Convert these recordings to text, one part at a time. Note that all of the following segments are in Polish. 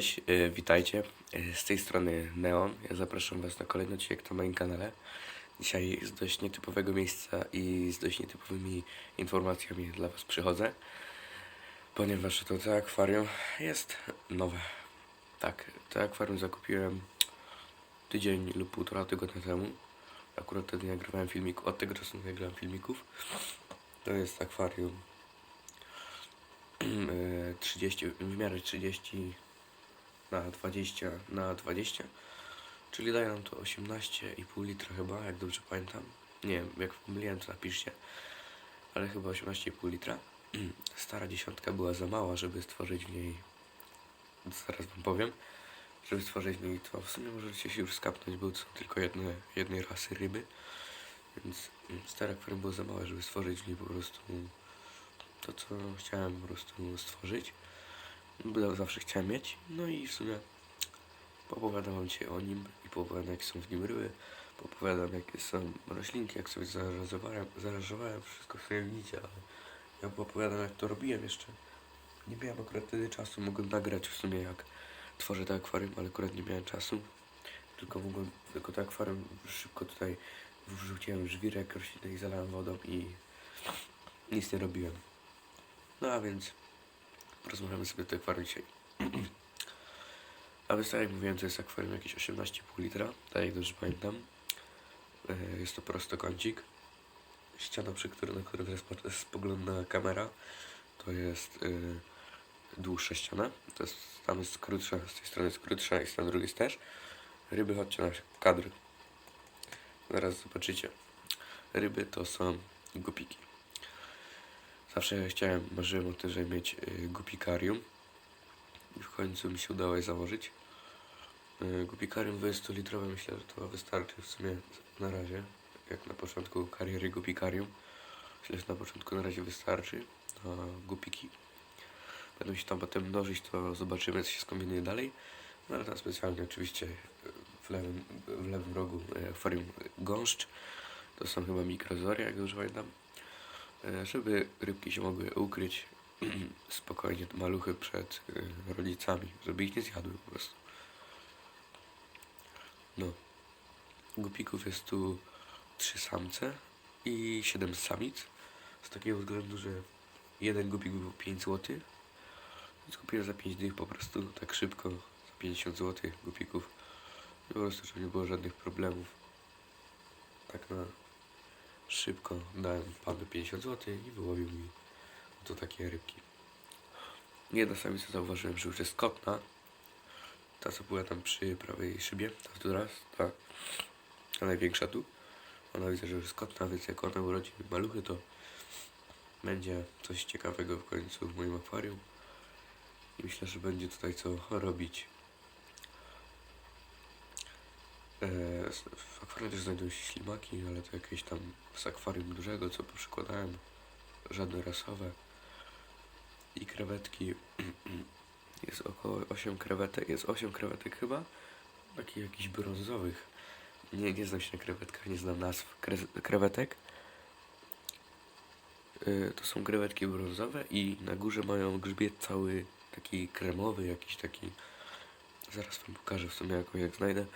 Cześć, yy, witajcie. Yy, z tej strony Neon. Ja zapraszam Was na kolejny odcinek na moim kanale. Dzisiaj z dość nietypowego miejsca i z dość nietypowymi informacjami dla Was przychodzę. Ponieważ to, to akwarium jest nowe. Tak, to akwarium zakupiłem tydzień lub półtora tygodnia temu. Akurat wtedy nagrywałem filmików, od tego czasu nie nagrywałem filmików. To jest akwarium e, 30, w miarę 30 na 20 na 20, czyli daje nam to 18,5 litra chyba, jak dobrze pamiętam. Nie wiem, jak pomyliłem to napiszcie, ale chyba 18,5 litra. Stara dziesiątka była za mała, żeby stworzyć w niej, zaraz wam powiem, żeby stworzyć w niej to w sumie możecie się już skapnąć, bo są tylko jedne, jednej rasy ryby, więc mm, stara akwarium było za małe, żeby stworzyć w niej po prostu to, co chciałem po prostu stworzyć. Bo zawsze chciałem mieć. No i w sumie opowiadam wam dzisiaj o nim i opowiadam jakie są w nim ryby. Opowiadam jakie są roślinki, jak sobie zaaranżowałem, zaaranżowałem wszystko w swoim widzicie, ale ja opowiadam jak to robiłem jeszcze. Nie miałem akurat wtedy czasu, mogłem nagrać w sumie jak tworzę to akwarium, ale akurat nie miałem czasu. Tylko mogłem, tylko to akwarium szybko tutaj wrzuciłem żwirek rośliny i zalałem wodą i nic nie robiłem. No a więc porozmawiamy sobie o tym akwarium dzisiaj. A więc tak jak mówiłem, to jest akwarium jakieś 18,5 litra, tak jak dobrze pamiętam. E, Jest to prostokącik. Ściana, przy której, na którą teraz spogląda kamera, to jest y, dłuższa ściana. To jest, tam jest krótsza, z tej strony jest krótsza i z drugiej jest też. Ryby, chodźcie na kadr. Zaraz zobaczycie. Ryby to są gupiki. Zawsze chciałem, marzyłem o tym, żeby mieć y, gupikarium. I w końcu mi się udało je założyć. Y, gupikarium 20-litrowe myślę, że to wystarczy w sumie na razie. Jak na początku kariery gupikarium. Myślę, że na początku na razie wystarczy na gupiki. Będą się tam potem mnożyć, to zobaczymy, co się skombinuje dalej. No ale tam specjalnie oczywiście y, w lewym, w lewym rogu akwarium gąszcz. To są chyba mikrozoria, jak dobrze pamiętam. E, żeby rybki się mogły ukryć spokojnie, maluchy przed e, rodzicami, żeby ich nie zjadły po prostu. No. Gupików jest tu trzy samce i siedem samic. Z takiego względu, że jeden gupik był 5 zł. Więc kupiłem za 5 dych po prostu, tak szybko, za 50 zł gupików. Po prostu, żeby nie było żadnych problemów. Tak na szybko dałem panu 50 zł i wyłowił mi to takie rybki. Jedna samica zauważyłem, że już jest kotna. Ta co była tam przy prawej szybie, ta która, ta, ta największa tu. Ona widzę, że już jest kotna, więc jak ona urodzi maluchy, to będzie coś ciekawego w końcu w moim akwarium. I myślę, że będzie tutaj co robić. W akwarium też znajdują się ślimaki, ale to jakieś tam z akwarium dużego, co przykładałem. Żadne rasowe. I krewetki. Jest około 8 krewetek. Jest 8 krewetek chyba. Takich jakichś brązowych. Nie, nie znam się na krewetkach, nie znam nazw kre- krewetek. E, To są krewetki brązowe i na górze mają grzbiet cały taki kremowy, jakiś taki. Zaraz wam pokażę w sumie jaką jak znajdę.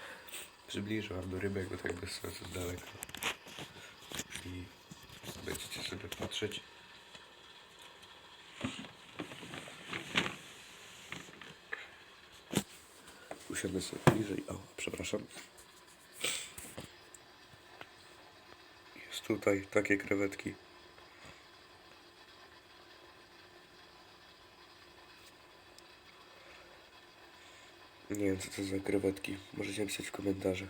Przybliżę wam do rybek, bo tak bez sensu z daleka. I będziecie sobie patrzeć. Usiądę sobie bliżej. O, przepraszam. Jest tutaj takie krewetki. Nie wiem co to za krewetki. Możecie napisać w komentarzach.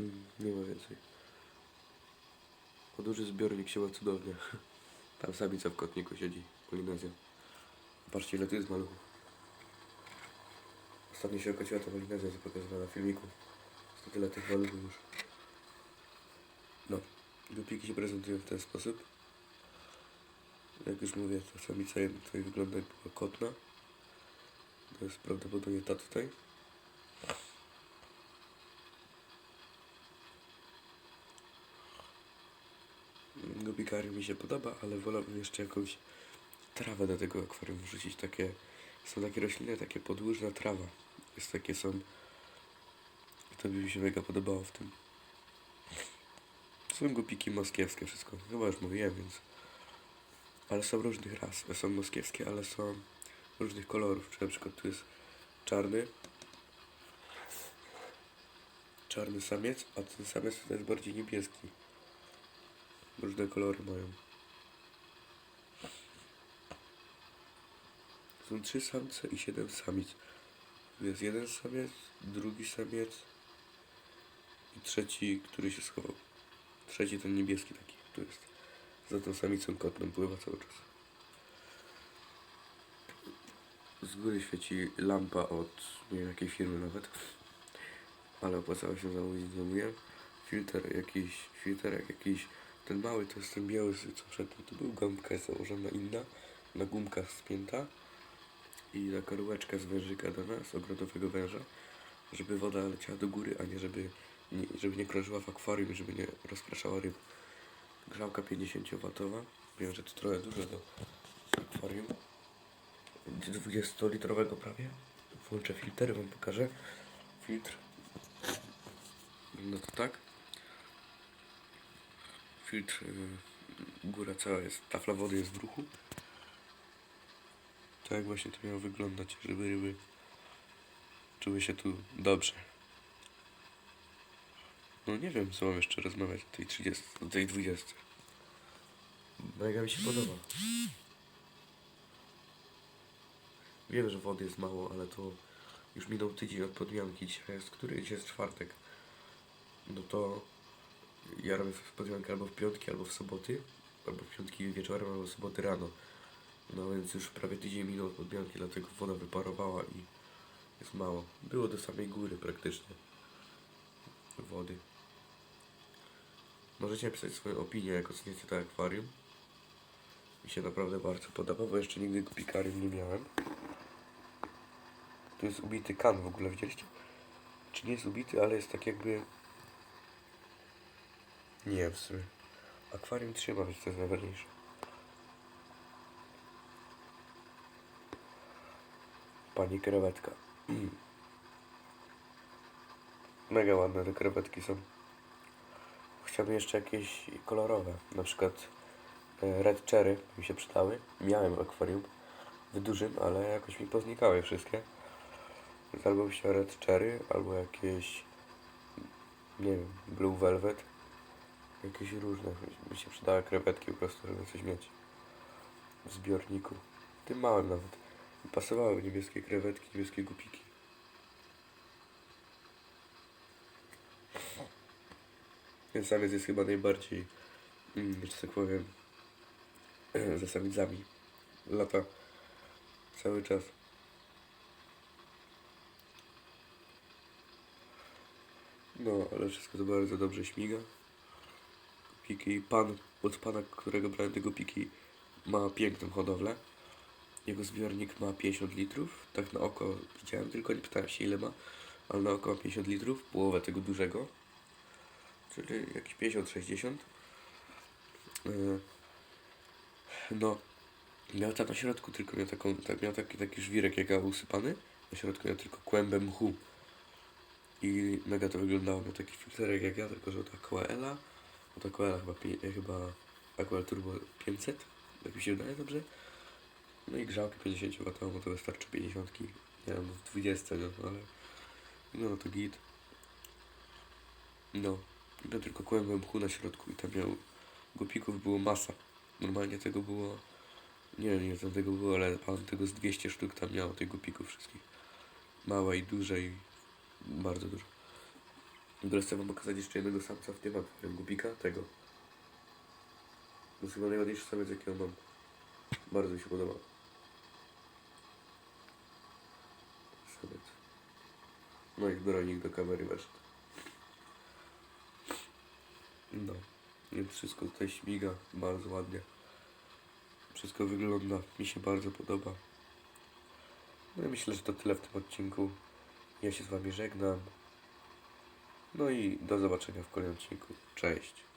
Mm, Nie ma więcej. O duży zbiornik się ma cudownie. Tam samica w kotniku siedzi. Polinezja. Patrzcie ile tu jest maluchów. Ostatnio się okociła ta polinezja, co pokazywała na filmiku. Jest to tyle tych maluchów już. Dupiki się prezentują w ten sposób. Jak już mówię, ta samica tutaj wygląda jako kotna. To jest prawdopodobnie ta tutaj. Gubikary mi się podoba, ale wolałbym jeszcze jakąś trawę do tego akwarium wrzucić. Takie, są takie rośliny, takie podłużna trawa. Jest takie są. To by mi się mega podobało w tym. Są gupiki moskiewskie wszystko. Chyba już mówiłem, więc. Ale są różnych ras. Są moskiewskie, ale są różnych kolorów. Czy na przykład tu jest czarny. Czarny samiec, a ten samiec to jest bardziej niebieski. Różne kolory mają. Są trzy samce i siedem samic. Tu jest jeden samiec, drugi samiec i trzeci, który się schował. Trzeci ten niebieski taki, tu jest. Za tą samicą kotną pływa cały czas. Z góry świeci lampa od nie wiem jakiej firmy nawet. Ale opłacało się zamówić, zamówiłem. Filtr jakiś, filtr jak jakiś, ten mały to jest ten biały, co przedtem to był, gąbka jest założona inna, na gumkach spięta i taka rureczka z wężyka do nas, ogrodowego węża, żeby woda leciała do góry, a nie żeby nie, żeby nie krążyła w akwarium, żeby nie rozpraszała ryb. Grzałka 50W, wiem, że to trochę dużo do akwarium. 20-litrowego prawie. Włączę filtr, wam pokażę. Filtr. No to tak. Filtr, y, góra cała jest, tafla wody jest w ruchu. Tak właśnie to miało wyglądać, żeby ryby czuły się tu dobrze. No nie wiem, co mam jeszcze rozmawiać o tej 30, o tej 20. Mega mi się podoba. Wiem, że wody jest mało, ale to już minął tydzień od podmianki. Dzisiaj jest który? Dzisiaj jest czwartek. No to ja robię podmiankę albo w piątki, albo w soboty. Albo w piątki wieczorem, albo w soboty rano. No więc już prawie tydzień minął od podmianki, dlatego woda wyparowała i jest mało. Było do samej góry praktycznie wody. Możecie napisać swoją opinię, jak oceniacie to akwarium. Mi się naprawdę bardzo podoba, bo jeszcze nigdy gupikarium nie miałem. Tu jest ubity kan w ogóle, widzieliście? Czy nie jest ubity, ale jest tak jakby... Nie w sumie. Akwarium trzyma, więc to jest najważniejsze. Pani krewetka. Mega ładne te krewetki są. Chciałbym jeszcze jakieś kolorowe, na przykład e, red cherry mi się przydały. Miałem w akwarium w dużym, ale jakoś mi poznikały wszystkie. Więc albo by się red cherry, albo jakieś nie wiem, blue velvet. Jakieś różne. Mi się przydały krewetki po prostu, żeby coś mieć w zbiorniku. Tym małym nawet. Pasowały niebieskie krewetki, niebieskie gupiki. Ten samiec jest chyba najbardziej, mm, że tak powiem, za samicami. Lata cały czas. No, ale wszystko to bardzo dobrze śmiga. Piki, pan, od pana, którego brałem tego piki, ma piękną hodowlę. Jego zbiornik ma 50 litrów. Tak na oko widziałem, tylko nie pytałem się ile ma, ale na oko ma 50 litrów, połowę tego dużego czyli jakieś 50-60. Yy, No, miał tam na środku tylko miał, taką, tak, miał taki, taki żwirek jak ja usypany, na środku miał tylko kłębę mchu. I mega to wyglądało, miał taki filterek jak ja, tylko że od Aquaela, od Aquaela chyba, pie- chyba Aquael Turbo 500, jak mi się wydaje dobrze. No i grzałki 50 W, to wystarczy 50, nie wiem, w 20, no ale no to git. No, miał tylko kłębę mchu na środku i tam miał gupików było masa. Normalnie tego było, nie wiem ile tego było, ale pan tego z 200 sztuk tam miał, tych gupików wszystkich. Małe i duże i bardzo dużo. Ogóle chcę wam pokazać jeszcze jednego samca w tym akwarium gupika, tego. To jest chyba najładniejszy samiec jakiego mam. Bardzo mi się podoba. Samiec. No i zbiornik do kamery weszedł. No, więc wszystko tutaj śmiga bardzo ładnie. Wszystko wygląda, mi się bardzo podoba. No i myślę, że to tyle w tym odcinku. Ja się z wami żegnam. No i do zobaczenia w kolejnym odcinku. Cześć.